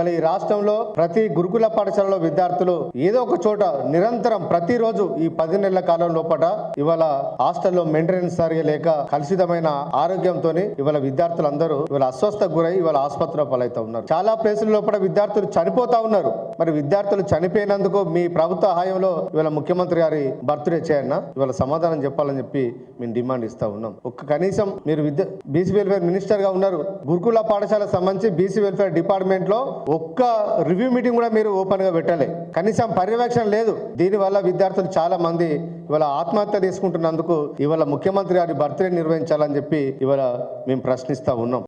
మన ఈ రాష్ట్రంలో ప్రతి గురుకుల పాఠశాలలో విద్యార్థులు ఏదో ఒక చోట నిరంతరం ప్రతిరోజు ఈ పది నెలల కాలం లోపల ఇవాళ హాస్టల్లో మెయింటెనెన్స్ సరిగా లేక కలుషితమైన ఆరోగ్యంతో ఇవాళ విద్యార్థులందరూ ఇవాళ అస్వస్థకు గురై ఇవాళ ఆసుపత్రిలో పాలైతా ఉన్నారు. చాలా ప్లేసుల లోపల విద్యార్థులు చనిపోతా ఉన్నారు. మరి విద్యార్థులు చనిపోయినందుకు మీ ప్రభుత్వ హాయంలో ఇవాళ ముఖ్యమంత్రి గారి బర్త్డే చేయన్న ఇవాళ సమాధానం చెప్పాలని చెప్పి మేము డిమాండ్ ఇస్తా ఉన్నాం. ఒక్క కనీసం మీరు విద్య బీసీ వెల్ఫేర్ మినిస్టర్గా ఉన్నారు. గురుకుల పాఠశాలకు సంబంధించి బీసీ వెల్ఫేర్ డిపార్ట్మెంట్లో ఒక్క రివ్యూ మీటింగ్ కూడా మీరు ఓపెన్గా పెట్టాలి. కనీసం పర్యవేక్షణ లేదు. దీనివల్ల విద్యార్థులు చాలా మంది ఇవాళ ఆత్మహత్య తీసుకుంటున్నందుకు ఇవాళ ముఖ్యమంత్రి గారి బర్త్డే నిర్వహించాలని చెప్పి ఇవాళ మేము ప్రశ్నిస్తా ఉన్నాం.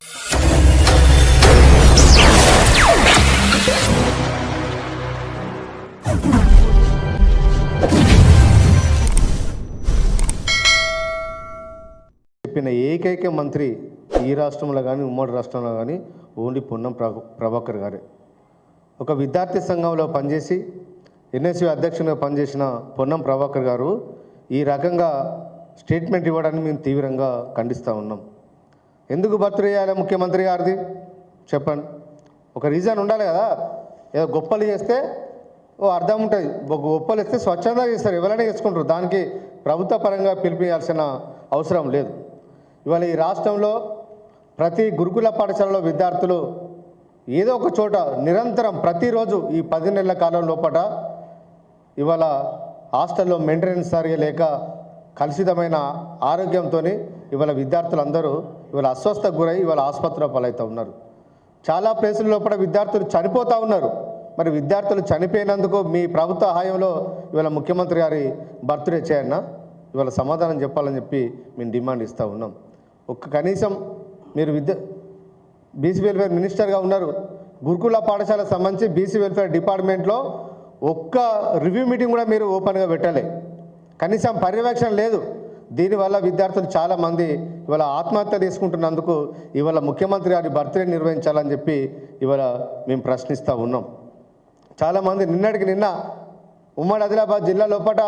చెప్పిన ఏకైక మంత్రి ఈ రాష్ట్రంలో కానీ ఉమ్మడి రాష్ట్రంలో కానీ ఓన్లీ పొన్నం ప్రభాకర్ గారే. ఒక విద్యార్థి సంఘంలో పనిచేసి ఎన్ఎస్యు అధ్యక్షునిగా పనిచేసిన పొన్నం ప్రభాకర్ గారు ఈ రకంగా స్టేట్మెంట్ ఇవ్వడాన్ని మేము తీవ్రంగా ఖండిస్తూ ఉన్నాం. ఎందుకు బర్త్డే చేయాలి ముఖ్యమంత్రి గారిది? చెప్పండి. ఒక రీజన్ ఉండాలి కదా. ఏదో గొప్పలు చేస్తే ఓ అర్థం ఉంటుంది. ఒక గొప్పలు ఇస్తే స్వచ్ఛందంగా చేస్తారు. ఎవరైనా చేసుకుంటారు. దానికి ప్రభుత్వ పరంగా పిలిపించాల్సిన అవసరం లేదు. ఇవాళ ఈ రాష్ట్రంలో ప్రతి గురుకుల పాఠశాలలో విద్యార్థులు ఏదో ఒక చోట నిరంతరం ప్రతిరోజు ఈ పది నెలల కాలం లోపల ఇవాళ హాస్టల్లో మెయింటెనెన్స్ సరిగా లేక కలుషితమైన ఆరోగ్యంతో ఇవాళ విద్యార్థులందరూ ఇవాళ అస్వస్థకు గురై ఇవాళ ఆసుపత్రిలో పాలవుతూ ఉన్నారు. చాలా ప్లేసుల లోపల విద్యార్థులు చనిపోతూ ఉన్నారు. మరి విద్యార్థులు చనిపోయినందుకు మీ ప్రభుత్వ హాయంలో ఇవాళ ముఖ్యమంత్రి గారి బర్త్డే చేయన్న ఇవాళ సమాధానం చెప్పాలని చెప్పి మేము డిమాండ్ ఇస్తూ ఉన్నాం. ఒక్క కనీసం మీరు విద్య బీసీ వెల్ఫేర్ మినిస్టర్గా ఉన్నారు. గురుకుల పాఠశాలకు సంబంధించి బీసీ వెల్ఫేర్ డిపార్ట్మెంట్లో ఒక్క రివ్యూ మీటింగ్ కూడా మీరు ఓపెన్గా పెట్టాలి. కనీసం పర్యవేక్షణ లేదు. దీనివల్ల విద్యార్థులు చాలామంది ఇవాళ ఆత్మహత్య తీసుకుంటున్నందుకు ఇవాళ ముఖ్యమంత్రి గారి బర్త్డే నిర్వహించాలని చెప్పి ఇవాళ మేము ప్రశ్నిస్తూ ఉన్నాం. చాలామంది నిన్నటికి నిన్న ఉమ్మడి ఆదిలాబాద్ జిల్లా లోపల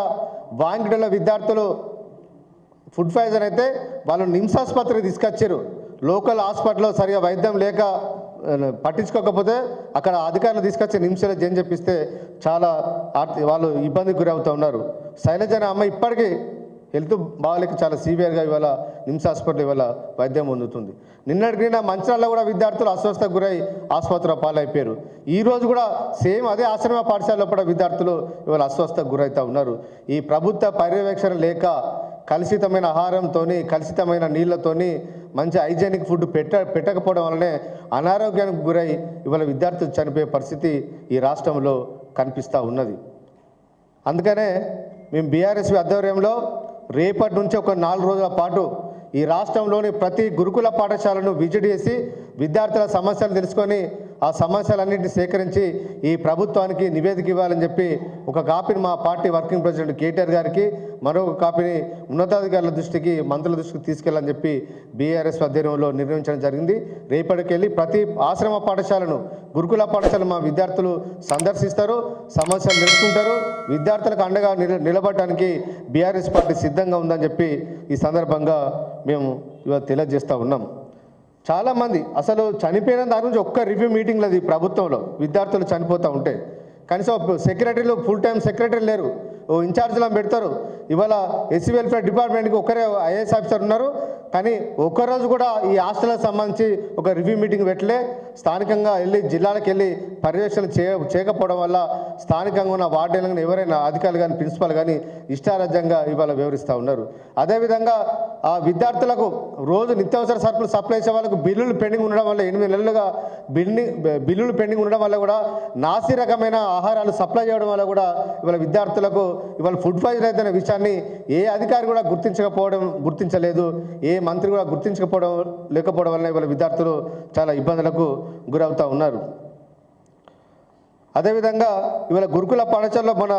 వాంగిడలో విద్యార్థులు ఫుడ్ పాయిజన్ అయితే వాళ్ళు నిమ్స్ ఆసుపత్రికి తీసుకొచ్చారు. లోకల్ హాస్పిటల్లో సరిగా వైద్యం లేక పట్టించుకోకపోతే అక్కడ అధికారులు తీసుకొచ్చి నిమిషాలు జైన్ చెప్పిస్తే చాలా వాళ్ళు ఇబ్బందికి గురవుతూ ఉన్నారు. శైలజ అనే అమ్మాయి ఇప్పటికీ హెల్త్ బాగాలేక చాలా సీవియర్గా ఇవాళ నిమ్స్ హాస్పిటల్ ఇవాళ వైద్యం పొందుతుంది. నిన్నటి నిన్న మంచిర్యాలలో కూడా విద్యార్థులు అస్వస్థకు గురై ఆసుపత్రిలో పాలైపోయారు. ఈరోజు కూడా సేమ్ అదే ఆశ్రమ పాఠశాలలో కూడా విద్యార్థులు ఇవాళ అస్వస్థకు గురవుతూ ఉన్నారు. ఈ ప్రభుత్వ పర్యవేక్షణ లేక కలుషితమైన ఆహారంతోని కలుషితమైన నీళ్ళతోని మంచి హైజెనిక్ ఫుడ్ పెట్ట పెట్టకపోవడం వల్లనే అనారోగ్యానికి గురై ఇవాళ విద్యార్థులు చనిపోయే పరిస్థితి ఈ రాష్ట్రంలో కనిపిస్తూ ఉన్నది. అందుకనే మేము బీఆర్ఎస్ ఆధ్వర్యంలో రేపటి నుంచి ఒక నాలుగు రోజుల పాటు ఈ రాష్ట్రంలోని ప్రతి గురుకుల పాఠశాలను విజిట్ చేసి విద్యార్థుల సమస్యలు తెలుసుకొని ఆ సమస్యలన్నింటినీ సేకరించి ఈ ప్రభుత్వానికి నివేదిక ఇవ్వాలని చెప్పి ఒక కాపీని మా పార్టీ వర్కింగ్ ప్రెసిడెంట్ కేటీఆర్ గారికి మరొక కాపీని ఉన్నతాధికారుల దృష్టికి మంత్రుల దృష్టికి తీసుకెళ్ళాలని చెప్పి బీఆర్ఎస్ ఆధ్వర్యంలో నిర్ణయించడం జరిగింది. రేపటికెళ్ళి ప్రతి ఆశ్రమ పాఠశాలను గురుకుల పాఠశాల మా విద్యార్థులు సందర్శిస్తారు సమస్యలు తెలుసుకుంటారు. విద్యార్థులకు అండగా నిల నిలబడటానికి బీఆర్ఎస్ పార్టీ సిద్ధంగా ఉందని చెప్పి ఈ సందర్భంగా మేము ఇవాళ తెలియజేస్తూ ఉన్నాం. చాలామంది అసలు చనిపోయిన దాని నుంచి ఒక్క రివ్యూ మీటింగ్ లేదు ఈ ప్రభుత్వంలో విద్యార్థులు చనిపోతూ ఉంటే. కనీసం సెక్రటరీలు ఫుల్ టైం సెక్రటరీ లేరు. ఇన్ఛార్జ్లను పెడతారు. ఇవాళ ఎస్సీ వెల్ఫేర్ డిపార్ట్మెంట్కి ఒకరే ఐఏఎస్ ఆఫీసర్ ఉన్నారు. కానీ ఒక్కరోజు కూడా ఈ హాస్టల్కి సంబంధించి ఒక రివ్యూ మీటింగ్ పెట్టలే. స్థానికంగా వెళ్ళి జిల్లాలకు వెళ్ళి పర్యవేక్షణ చేయ చేయకపోవడం వల్ల స్థానికంగా ఉన్న వార్డెన్లను ఎవరైనా అధికారులు కానీ ప్రిన్సిపాల్ కానీ ఇష్టారాజ్యంగా ఇవాళ వివరిస్తూ ఉన్నారు. అదేవిధంగా ఆ విద్యార్థులకు రోజు నిత్యావసర సరుకులు సప్లై చేసే వాళ్ళకు బిల్లులు పెండింగ్ ఉండడం వల్ల ఎనిమిది నెలలుగా బిల్డింగ్ బిల్లులు పెండింగ్ ఉండడం వల్ల కూడా నాసి రకమైన ఆహారాలు సప్లై చేయడం వల్ల కూడా ఇవాళ విద్యార్థులకు ఇవాళ ఫుడ్ పాయిజన్ అయితే విషయాన్ని ఏ అధికారి కూడా గుర్తించకపోవడం గుర్తించలేదు. ఏ మంత్రి కూడా గుర్తించకపోవడం లేకపోవడం వల్ల ఇవాళ విద్యార్థులు చాలా ఇబ్బందులకు గురవుతూ ఉన్నారు. అదేవిధంగా ఇవాళ గురుకుల పాఠశాలలో మన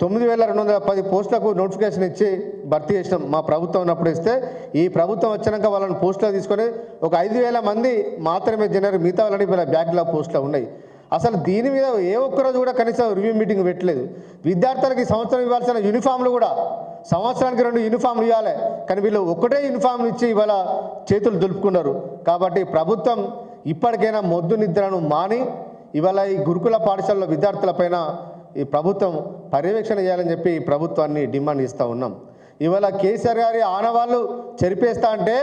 తొమ్మిది వేల రెండు వందల పది పోస్టులకు నోటిఫికేషన్ ఇచ్చి భర్తీ చేసినాం. మా ప్రభుత్వం ఉన్నప్పుడు ఇస్తే ఈ ప్రభుత్వం వచ్చినాక వాళ్ళని పోస్టులో తీసుకొని ఒక ఐదు వేల మంది మాత్రమే జనరు మిగతా వాళ్ళని వీళ్ళ బ్యాక్లాగ్ పోస్టులో ఉన్నాయి. అసలు దీని మీద ఏ ఒక్కరోజు కూడా కనీసం రివ్యూ మీటింగ్ పెట్టలేదు. విద్యార్థులకి సంవత్సరం ఇవ్వాల్సిన యూనిఫామ్లు కూడా సంవత్సరానికి రెండు యూనిఫామ్లు ఇవ్వాలి. కానీ వీళ్ళు ఒకటే యూనిఫామ్ ఇచ్చి ఇవాళ చేతులు దులుపుకున్నారు. కాబట్టి ప్రభుత్వం ఇప్పటికైనా మొద్దు నిద్రను మాని ఇవాళ ఈ గురుకుల పాఠశాలలో విద్యార్థులపైన ఈ ప్రభుత్వం పర్యవేక్షణ చేయాలని చెప్పి ప్రభుత్వాన్ని డిమాండ్ ఇస్తూ ఉన్నాం. ఇవాళ కేసీఆర్ గారి ఆనవాళ్ళు చెరిపేస్తా అంటే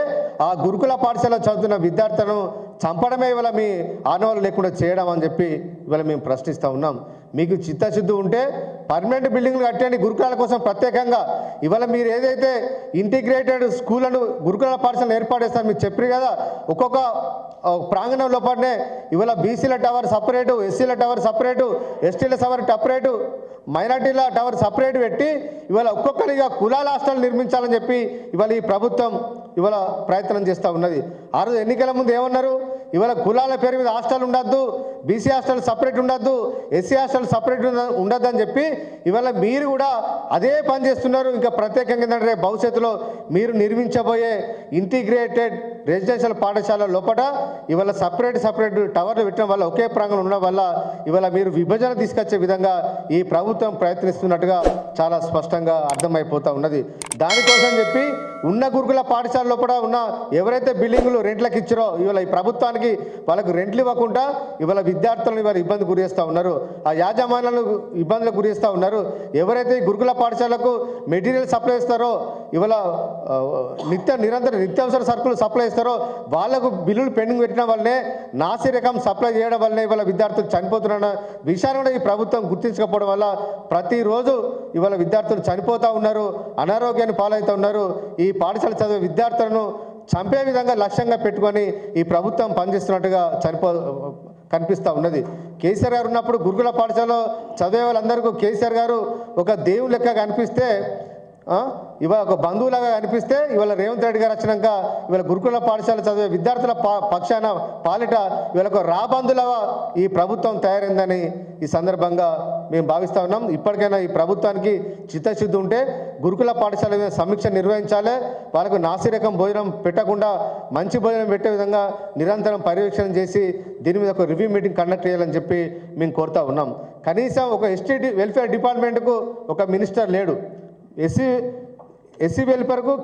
ఆ గురుకుల పాఠశాల చదువుతున్న విద్యార్థులను చంపడమే ఇవాళ మీ ఆనవాళ్ళు లేకుండా చేయడం అని చెప్పి ఇవాళ మేము ప్రశ్నిస్తూ ఉన్నాం. మీకు చిత్తశుద్ధి ఉంటే పర్మనెంట్ బిల్డింగ్లు కట్టండి గురుకులాల కోసం ప్రత్యేకంగా. ఇవాళ మీరు ఏదైతే ఇంటిగ్రేటెడ్ స్కూళ్ళను గురుకుల పాఠశాలను ఏర్పాటు చేస్తారు మీరు చెప్పారు కదా ఒక్కొక్క ప్రాంగణం లోపలనే ఇవాళ బీసీల టవర్ సపరేటు ఎస్సీల టవర్ సపరేటు ఎస్టీల టవర్ సపరేటు మైనార్టీల టవర్ సపరేట్ పెట్టి ఇవాళ ఒక్కొక్కరిగా కులాల హాస్టల్ నిర్మించాలని చెప్పి ఇవాళ ఈ ప్రభుత్వం ఇవాళ ప్రయత్నం చేస్తూ ఉన్నది. ఆ రోజు ఎన్నికల ముందు ఏమన్నారు? ఇవాళ కులాల పేరు మీద హాస్టల్ ఉండద్దు బీసీ హాస్టల్ సపరేట్ ఉండద్దు ఎస్సీ హాస్టల్ సపరేట్ ఉండద్దు అని చెప్పి ఇవాళ మీరు కూడా అదే పని చేస్తున్నారు. ఇంకా ప్రత్యేకంగా ఏంటంటే భవిష్యత్తులో మీరు నిర్మించబోయే ఇంటిగ్రేటెడ్ రెసిడెన్షియల్ పాఠశాల లోపల ఇవాళ సపరేట్ సపరేట్ టవర్లు పెట్టడం వల్ల ఒకే ప్రాంగణం ఉండడం వల్ల ఇవాళ మీరు విభజన తీసుకొచ్చే విధంగా ఈ ప్రభుత్వం ప్రయత్నిస్తున్నట్టుగా చాలా స్పష్టంగా అర్థమైపోతూ ఉన్నది. దానికోసం చెప్పి ఉన్న గురుకుల పాఠశాల లోపల ఉన్న ఎవరైతే బిల్డింగులు రెంట్లకు ఇచ్చారో ఇవాళ ఈ ప్రభుత్వానికి వాళ్ళకు రెంట్లు ఇవ్వకుండా ఇవాళ విద్యార్థులను ఇవాళ ఇబ్బంది గురిస్తూ ఉన్నారు. ఆ యాజమాన్యాలను ఇబ్బందులకు గురిస్తూ ఉన్నారు. ఎవరైతే గురుకుల పాఠశాలకు మెటీరియల్ సప్లై ఇస్తారో ఇవాళ నిత్య నిరంతర నిత్యావసర సరుకులు సప్లై ఇస్తారో వాళ్ళకు బిల్లులు పెండింగ్ పెట్టిన వల్లనే నాసి రకం సప్లై చేయడం వల్లనే ఇవాళ విద్యార్థులు చనిపోతున్న విషయాన్ని కూడా ఈ ప్రభుత్వం గుర్తించకపోవడం వల్ల ప్రతిరోజు ఇవాళ విద్యార్థులు చనిపోతూ ఉన్నారు అనారోగ్యాన్ని పాలవుతూ ఉన్నారు. ఈ ఈ పాఠశాల చదివే విద్యార్థులను చంపే విధంగా లక్ష్యంగా పెట్టుకొని ఈ ప్రభుత్వం పనిచేస్తున్నట్టుగా చనిపో కనిపిస్తూ ఉన్నది. కేసీఆర్ గారు ఉన్నప్పుడు గురుకుల పాఠశాలలో చదివే వాళ్ళందరికీ కేసీఆర్ గారు ఒక దేవుని లెక్క కనిపిస్తే ఇవాళ ఒక బంధువులాగా కనిపిస్తే ఇవాళ రేవంత్ రెడ్డి గారు వచ్చినాక ఇవాళ గురుకుల పాఠశాల చదివే విద్యార్థుల పక్షాన పాలిట ఇవాళ ఒక ఈ ప్రభుత్వం తయారైందని ఈ సందర్భంగా మేము భావిస్తా ఉన్నాం. ఇప్పటికైనా ఈ ప్రభుత్వానికి చిత్తశుద్ధి ఉంటే గురుకుల పాఠశాల మీద సమీక్ష నిర్వహించాలి. వాళ్ళకు నాసిరకం భోజనం పెట్టకుండా మంచి భోజనం పెట్టే విధంగా నిరంతరం పర్యవేక్షణ చేసి దీని మీద ఒక రివ్యూ మీటింగ్ కండక్ట్ చేయాలని చెప్పి మేము కోరుతా ఉన్నాం. కనీసం ఒక ఎస్టీ వెల్ఫేర్ డిపార్ట్మెంట్కు ఒక మినిస్టర్ లేడు. ఎస్సీ ఎస్సీ వెల్ఫేర్కు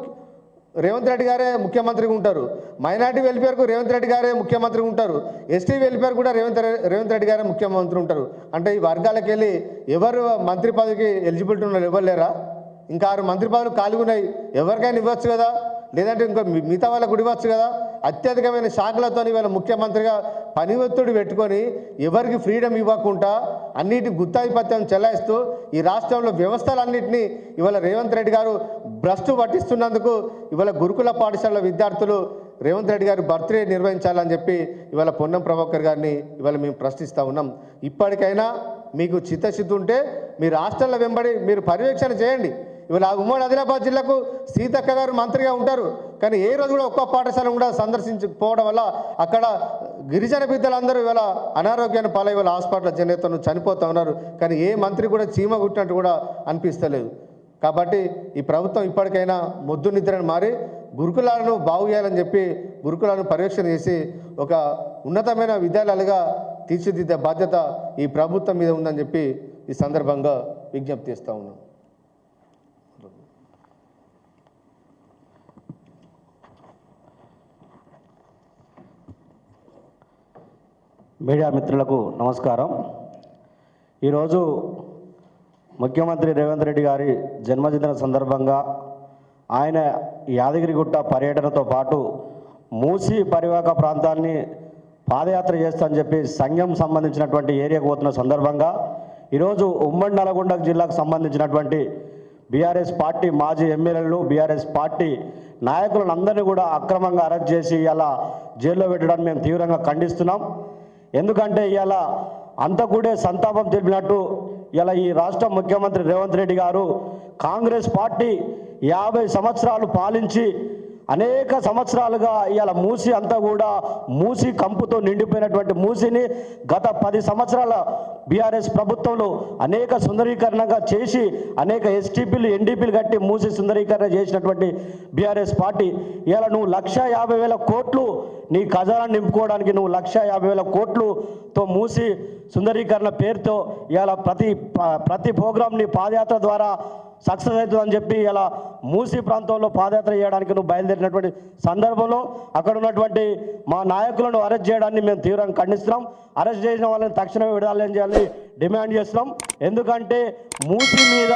రేవంత్ రెడ్డి గారే ముఖ్యమంత్రిగా ఉంటారు. మైనార్టీ వెల్ఫేర్కు రేవంత్ రెడ్డి గారే ముఖ్యమంత్రిగా ఉంటారు. ఎస్టీ వెల్ఫేర్ కూడా రేవంత్ రేవంత్ రెడ్డి గారే ముఖ్యమంత్రి ఉంటారు. అంటే ఈ వర్గాలకు వెళ్ళి ఎవరు మంత్రి పదవికి ఎలిజిబిలిటీ ఉన్నారు ఎవరు లేరా? ఇంకా ఆరు మంత్రి పదవులు కాలుగున్నాయి ఉన్నాయి. ఎవరికైనా ఇవ్వచ్చు కదా? లేదంటే ఇంకో మి- మిగతా వాళ్ళకు ఇవ్వచ్చు కదా? అత్యధికమైన శాఖలతో వీళ్ళ ముఖ్యమంత్రిగా పని ఒత్తిడి పెట్టుకొని ఎవరికి ఫ్రీడమ్ ఇవ్వకుండా అన్నిటి గుత్తాధిపత్యం చెలాయిస్తూ ఈ రాష్ట్రంలో వ్యవస్థలన్నింటినీ ఇవాళ రేవంత్ రెడ్డి గారు భ్రష్టు పట్టిస్తున్నందుకు ఇవాళ గురుకుల పాఠశాల విద్యార్థులు రేవంత్ రెడ్డి గారి బర్త్డే నిర్వహించాలని చెప్పి ఇవాళ పొన్నం ప్రభాకర్ గారిని ఇవాళ మేము ప్రశ్నిస్తూ ఉన్నాం. ఇప్పటికైనా మీకు చిత్తశుద్ధి ఉంటే మీ రాష్ట్రంలో వెంబడి మీరు పర్యవేక్షణ చేయండి. ఇవాళ ఉమ్మడి ఆదిలాబాద్ జిల్లాకు సీతక్క గారు మంత్రిగా ఉంటారు. కానీ ఏ రోజు కూడా ఒక్క పాఠశాల కూడా సందర్శించకపోవడం వల్ల అక్కడ గిరిజన బిడ్డలందరూ ఇవాళ అనారోగ్యాన్ని పాలై ఇవాళ హాస్పిటల్ జనేతను చనిపోతూ ఉన్నారు. కానీ ఏ మంత్రి కూడా చీమ కుట్టినట్టు కూడా అనిపిస్తలేదు. కాబట్టి ఈ ప్రభుత్వం ఇప్పటికైనా మొద్దు నిద్రను మారి గురుకులాలను బాగు చేయాలని చెప్పి గురుకులాలను పర్యవేక్షణ చేసి ఒక ఉన్నతమైన విద్యాలయాలుగా తీర్చిదిద్దే బాధ్యత ఈ ప్రభుత్వం మీద ఉందని చెప్పి ఈ సందర్భంగా విజ్ఞప్తి చేస్తూ ఉన్నాం. మీడియా మిత్రులకు నమస్కారం. ఈరోజు ముఖ్యమంత్రి రేవంత్ రెడ్డి గారి జన్మదిన సందర్భంగా ఆయన యాదగిరిగుట్ట పర్యటనతో పాటు మూసి పరివాహక ప్రాంతాన్ని పాదయాత్ర చేస్తానని చెప్పి సంఘం సంబంధించినటువంటి ఏరియాకు పోతున్న సందర్భంగా ఈరోజు ఉమ్మడి నల్గొండ జిల్లాకు సంబంధించినటువంటి బీఆర్ఎస్ పార్టీ మాజీ ఎమ్మెల్యేలు బీఆర్ఎస్ పార్టీ నాయకులను అందరినీ కూడా అక్రమంగా అరెస్ట్ చేసి ఇలా జైల్లో పెట్టడాన్ని మేము తీవ్రంగా ఖండిస్తున్నాం. ఎందుకంటే ఇవాళ కూడా సంతాపం తెలిపినట్టు ఇలా ఈ రాష్ట్ర ముఖ్యమంత్రి రేవంత్ రెడ్డి గారు కాంగ్రెస్ పార్టీ యాభై సంవత్సరాలు పాలించి అనేక సంవత్సరాలుగా ఇవాళ మూసి అంతా కూడా మూసి కంపుతో నిండిపోయినటువంటి మూసిని గత పది సంవత్సరాల బీఆర్ఎస్ ప్రభుత్వంలో అనేక సుందరీకరణగా చేసి అనేక ఎస్టీపీలు ఎన్డీపీలు కట్టి మూసి సుందరీకరణ చేసినటువంటి బీఆర్ఎస్ పార్టీ. ఇలా నువ్వు లక్ష యాభై వేల కోట్లు నీ ఖజానా నింపుకోవడానికి నువ్వు లక్ష యాభై వేల కోట్లుతో మూసి సుందరీకరణ పేరుతో ఇవాళ ప్రతి ప- ప్రతి ప్రోగ్రాంని పాదయాత్ర ద్వారా సక్సెస్ అవుతుందని చెప్పి ఇలా మూసీ ప్రాంతంలో పాదయాత్ర చేయడానికి నువ్వు బయలుదేరినటువంటి సందర్భంలో అక్కడ ఉన్నటువంటి మా నాయకులను అరెస్ట్ చేయడాన్ని మేము తీవ్రంగా ఖండిస్తున్నాం. అరెస్ట్ చేసిన వాళ్ళని తక్షణమే విడుదల చేయాలని డిమాండ్ చేస్తున్నాం. ఎందుకంటే మూసి మీద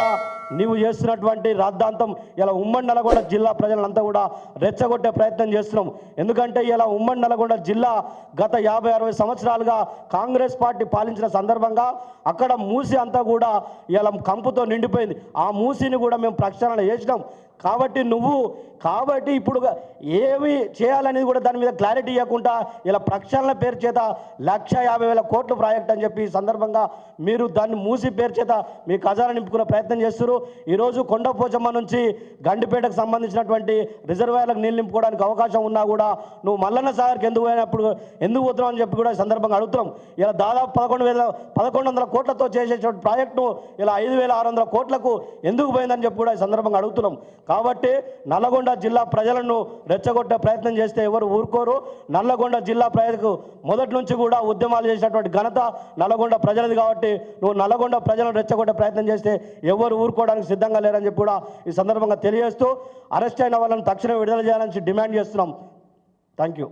నీవు చేస్తున్నటువంటి రాద్ధాంతం ఇలా ఉమ్మడి నల్గొండ జిల్లా ప్రజలంతా కూడా రెచ్చగొట్టే ప్రయత్నం చేస్తున్నాం. ఎందుకంటే ఇలా ఉమ్మడి నల్గొండ జిల్లా గత యాభై అరవై సంవత్సరాలుగా కాంగ్రెస్ పార్టీ పాలించిన సందర్భంగా అక్కడ మూసి అంతా కూడా ఇలా కంపుతో నిండిపోయింది. ఆ మూసిని కూడా మేము ప్రక్షాళన చేసినాం. కాబట్టి నువ్వు కాబట్టి ఇప్పుడు ఏమి చేయాలనేది కూడా దాని మీద క్లారిటీ ఇవ్వకుండా ఇలా ప్రక్షాళన పేరు చేత లక్ష యాభై వేల కోట్ల ప్రాజెక్ట్ అని చెప్పి సందర్భంగా మీరు దాన్ని మూసి పేరు చేత మీ ఖజానా నింపుకునే ప్రయత్నం చేస్తారు ఈరోజు కొండపోచమ్మ నుంచి గండిపేటకు సంబంధించినటువంటి రిజర్వాయర్లకు నీళ్ళు నింపుకోవడానికి అవకాశం ఉన్నా కూడా నువ్వు మల్లన్న సాగర్కి ఎందుకు పోయినప్పుడు ఎందుకు పోతున్నావు అని చెప్పి కూడా సందర్భంగా అడుగుతున్నాం. ఇలా దాదాపు పదకొండు వేల పదకొండు వందల కోట్లతో చేసేటువంటి ప్రాజెక్టు ఇలా ఐదు వేల ఆరు వందల కోట్లకు ఎందుకు పోయిందని చెప్పి కూడా ఈ సందర్భంగా అడుగుతున్నాం. కాబట్టి నల్లగొండ జిల్లా ప్రజలను రెచ్చగొట్టే ప్రయత్నం చేస్తే ఎవరు ఊరుకోరు. నల్లగొండ జిల్లా ప్రజలకు మొదటి నుంచి కూడా ఉద్యమాలు చేసినటువంటి ఘనత నల్లగొండ ప్రజలది కాబట్టి నువ్వు నల్లగొండ ప్రజలను రెచ్చగొట్టే ప్రయత్నం చేస్తే ఎవరు ఊరుకోవడానికి సిద్ధంగా లేరని చెప్పి కూడా ఈ సందర్భంగా తెలియజేస్తూ అరెస్ట్ అయిన వాళ్ళని తక్షణం విడుదల చేయాలని డిమాండ్ చేస్తున్నాం. Thank you